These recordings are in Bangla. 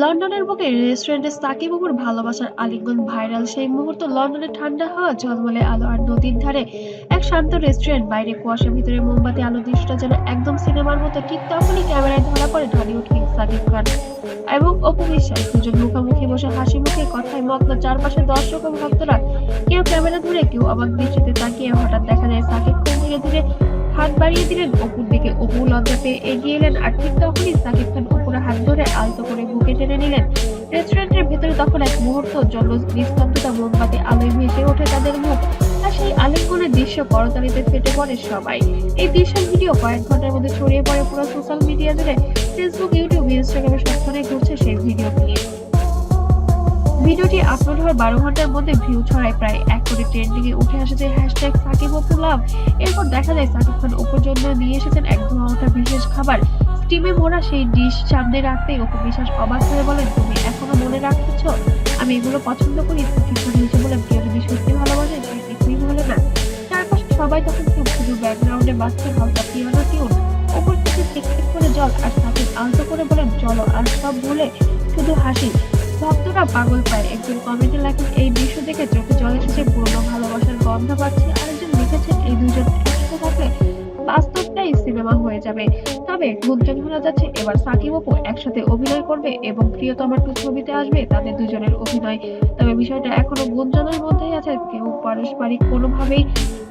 লন্ডনের বুকে রেস্টুরেন্টে সাকিব বাবুর ভালোবাসার আলিঙ্গন ভাইরাল। সেই মুহূর্ত লন্ডনের ঠান্ডা হাওয়া ঝলমলে আলো আর নদীর ধারে এক শান্ত রেস্টুরেন্ট, বাইরে কুয়াশার ভিতরে মোমবাতি আলো দৃশ্যটা যেন একদম সিনেমার মতো, ঠিক তখনই ক্যামেরায় ধরা পড়ে ঢালিউড কিং সাকিব খান এবং অপু বিশ্বাস। দুজন মুখোমুখি বসে হাসি মুখে কথায় মগ্ন চারপাশে দর্শক ও ভক্তরা। কেউ ক্যামেরা ধরে, কেউ অবাক দৃষ্টিতে তাকিয়ে হঠাৎ দেখা যায় সাকিব খান ধীরে ধীরে হাত বাড়িয়ে দিলেন অপুর দিকে অপু লজ্জা এগিয়ে এলেন আর ঠিক তখনই সাকিব খান অপুর হাত ধরে আলতো করে বুকে টেনে নিলেন। রেস্টুরেন্টের ভেতরে তখন এক মুহূর্ত জল নিস্তব্ধতা মোমবাতি আলোয় ভেসে ওঠে তাদের মুখ আর সেই আলিঙ্গনের দৃশ্য করতালিতে ফেটে পড়ে সবাই। এই দৃশ্যের ভিডিও কয়েক ঘণ্টার মধ্যে ছড়িয়ে পড়ে পুরো সোশ্যাল মিডিয়া জুড়ে। ফেসবুক ইউটিউব ইনস্টাগ্রামে সবখানে ঘুরছে সেই ভিডিও। ভিডিওটি আপলোড হওয়ার বারো ঘণ্টার মধ্যে ভিউ ছড়ায় প্রায় এক কোটি ট্রেন্ডিং এ উঠে আসে যে হ্যাশট্যাগ সাকিব অপু লাভ এরপর দেখা যায় সাকিব খান অপুর জন্য নিয়ে এসেছেন এক ধোয়া বিশেষ খাবার। স্টিমে মোড়া সেই ডিশ সামনে রাখতেই অপু বিশ্বাস অবাক হয়ে বলেন তুমি এখনও মনে রাখতেছ? আমি এগুলো পছন্দ করি খান হেসে বলেন কেউ যদি সত্যি ভালোবাসে সে কিছুই বলে না। চারপাশে সবাই তখন খুব শুধু ব্যাকগ্রাউন্ডে বাজছে হালকা পিয়ানো টিউন ওপর থেকে টিকটিক করে জল আর সাকিব আলতো করে বলেন, চলো আর সব বলে শুধু হাসি। ভক্তরা পাগল পায়। একজন কমেন্টে লেখেন এই দৃশ্য দেখে চোখে জল এসেছে, পুরনো ভালোবাসার গন্ধ পাচ্ছে, আরেকজন লিখেছেন এই দুজন সিনেমা হয়ে যাবে। তবে গুঞ্জন শোনা যাচ্ছে, এবার সাকিব অপু একসাথে অভিনয় করবে এবং প্রিয়তমার টু ছবিতে আসবে তাদের দুজনের অভিনয়। তবে বিষয়টা এখনও গুঞ্জনের মধ্যেই আছে, কেউ পারস্পরিক কোনোভাবেই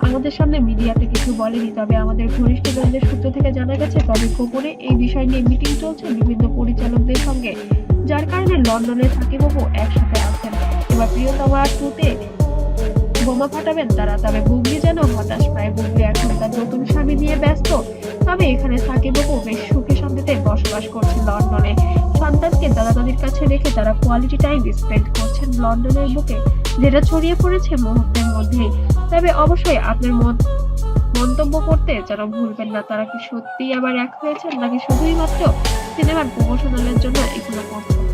আমাদের সামনে মিডিয়াতে কিছু বলেনি। তবে আমাদের ঘনিষ্ঠজনদের সূত্র থেকে জানা গেছে, তবে গোপনে এই বিষয় নিয়ে মিটিং চলছে বিভিন্ন পরিচালকদের সঙ্গে, যার কারণে লন্ডনে সাকিব বাবু একসাথে আছেন এবার প্রিয়তমা টুতে বোমা ফাটাবেন তারা, তবে বুবলি যেন হতাশ পায়। বুবলি এখন তার নতুন স্বামী নিয়ে ব্যস্ত। তবে এখানে সাকিব বাবু বেশ সুখে শান্তিতে বসবাস করছে লন্ডনে। সন্তানকে দাদা দাদির কাছে রেখে তারা কোয়ালিটি টাইম স্পেন্ড করছেন লন্ডনের বুকে, যেটা ছড়িয়ে পড়েছে মুহূর্তের মধ্যেই। তবে অবশ্যই আপনার মন মন্তব্য করতে যেন ভুলবেন না, তারা কি সত্যিই আবার এক হয়েছেন নাকি শুধুই মাত্র সিনেমার প্রমোশনালের জন্য এগুলো করছেন?